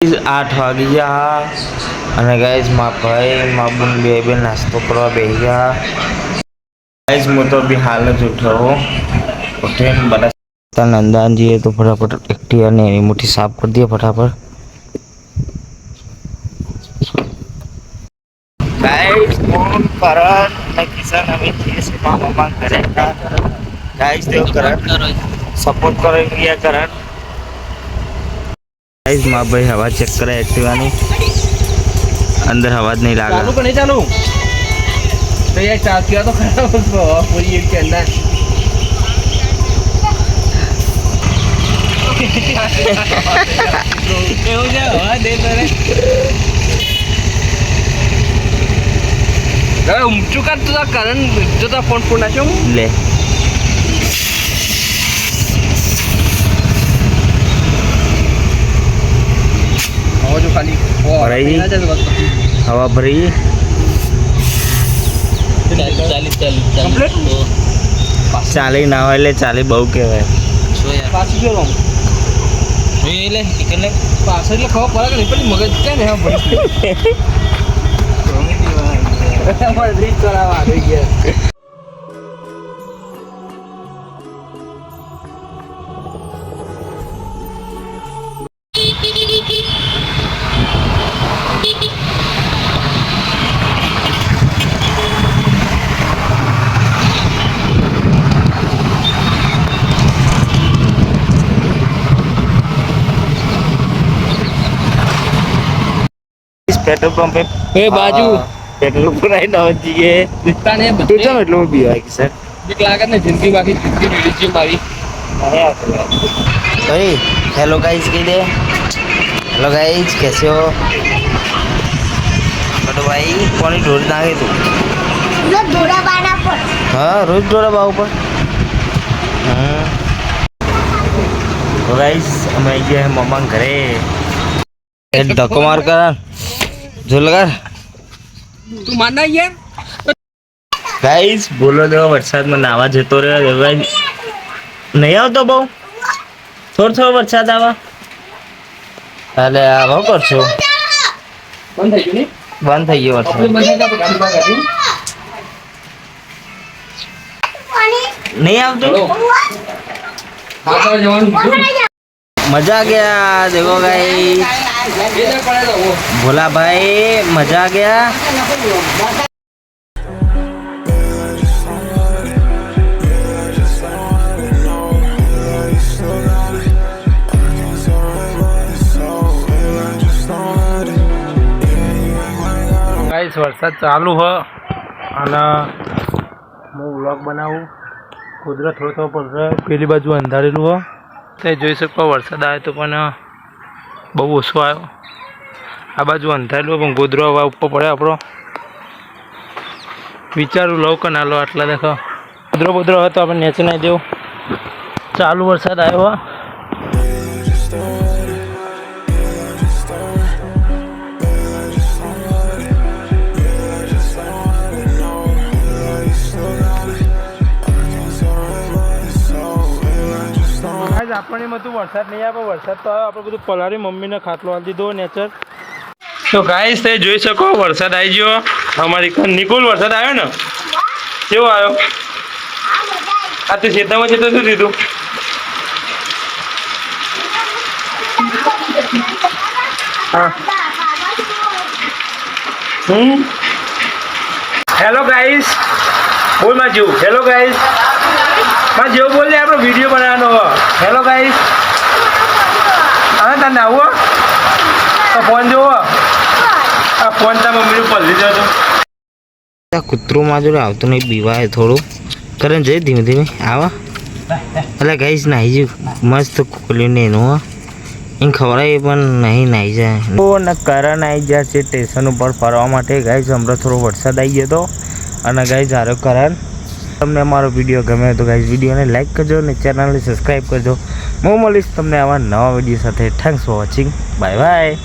આઠ વાગી ગયા અને ગાઈઝ મા ભાઈ મા બુન બે બે નાસ્તો કરવા બેસી ગયા ગાઈઝ હું તો બી હાલ જ ઉઠ્યો ઉઠીને બધા નંદાન જઈએ તો ફટાફટ એક્ટિવા ને એની મુઠ્ઠી સાફ કરી દઈએ ફટાફટ ગાઈઝ ફોન કરણ અને કિશન અમે છીએ છે મામા ઘરે ગાઈઝ તેઓ કરણ સપોર્ટ કરો ગયા કરણ ગાઈઝમાં ભાઈ હવા ચેક કરે એક્ટિવાની અંદર હવા જ નહીં લાગે. ચાલુ કે નહીં ચાલુ? તો યાર ચાલતી તો ખરાબ હતો પૂરી એક કે અંદર એવું છે? હવા દે તને હવે તો કાઢ તો કરંટ જોતા ફોન ફોન નાખ્યો લે. હવે જો ખાલી ભરાઈ ગઈ? હવા ભરી કમ્પ્લીટ? ચાલી ના હોય એટલે ચાલી બહુ કહેવાય. પાછું ગયો પાછળ એટલે ખબર પડે કે મગજ છે? ને રીત કરાવવા આવી ગયા. इस पेट्रोल पंप पे એ બાજુ પેટ્રોલ પુરાઈ ના જઈએ દિખતા ને તું ચાલો એટલું બી હોય કે સર બીક લાગે ને જિંદગી બાકી જિંદગી બીડી છે મારી भाई हेलो गाइस के लिए हेलो गाइस कैसे हो तो भाई कौन ढोल नागे तू રોજ ધોળા બાના પર हाँ रोज ढोला बाबू पर हाँ तो गाइस हम आई गए हैं मम्मा के घरे ए धक्को मार कर જો તું માના યાર? ગાઈસ બોલો દેવો વરસાદમાં નાવા જતો રહ્યો ભાઈ. નહીં આવતો બહુ? થોડો થોડો વરસાદ આવા. એટલે આવો કરશો બંધ થઈ ગયો વરસાદ. નહીં આવતું? મજા ગયા દેવો ગાઈસ એ જ પડે તો ઓ. ભોલા ભાઈ મજા ગયા? ગાઈસ વરસાદ ચાલુ હ, અને હું વ્લોગ બનાવું. કુદરત થોડો થોડો પડશે પેલી બાજુ અંધારેલું હ. તે જોઈ શકો, વરસાદ આવે તો પણ બહુ ઓછો આવ્યો. આ બાજુ અંધારેલું પણ ગોદરો હવા ઉપર પડે આપણો. વિચારું લઉં કે ના લો આટલા દેખો ગોદરો બોદરો તો આપણે નેચે નાખી દેવું. ચાલુ વરસાદ આવ્યો. આપણને તું વરસાદ નહીં આવે, વરસાદ તો આવે, આપણે બધું પલાળી મમ્મીને ખાટલો આંધી દો નેચર. તો ગાઈસ તે જોઈ શકો, વરસાદ આવી ગયો. અમારી નિકુલ વરસાદ આવ્યો ને? કેવો આવ્યો? આ તે ખેતરમાં જતો શું દીધું હેલો ગાઈસ બોલમાં જેવું હેલો ગાઈસમાં જેવું બોલ આપણો વીડિયો ગાઈસ હા તને આવો તો ફોન જોવો આ ફોન તાર આ કૂતરું માં જોડે આવતું નહીં, બીવાય થોડું. કરે જઈ ધીમે ધીમે. આવા. એટલે ગઈશ નાહી જ્યું મસ્ત કુકલ્યું ને એનું એમ એને ખવડાવી પણ નહીં નાહી જાય. તો ને કરણ આવી જાય છે સ્ટેશન ઉપર ફરવા માટે. ગાઈઝ હમણાં થોડો વરસાદ આવી ગયો હતો અને ગાઈસ, હારો કરણ તમને અમારો વીડિયો ગમે તો ગાઈસ, વિડીયોને લાઈક કરજો અને ચેનલને સબસ્ક્રાઈબ કરજો. હું મળીશ તમને આવા નવા વીડિયો સાથે. Thanks for watching bye bye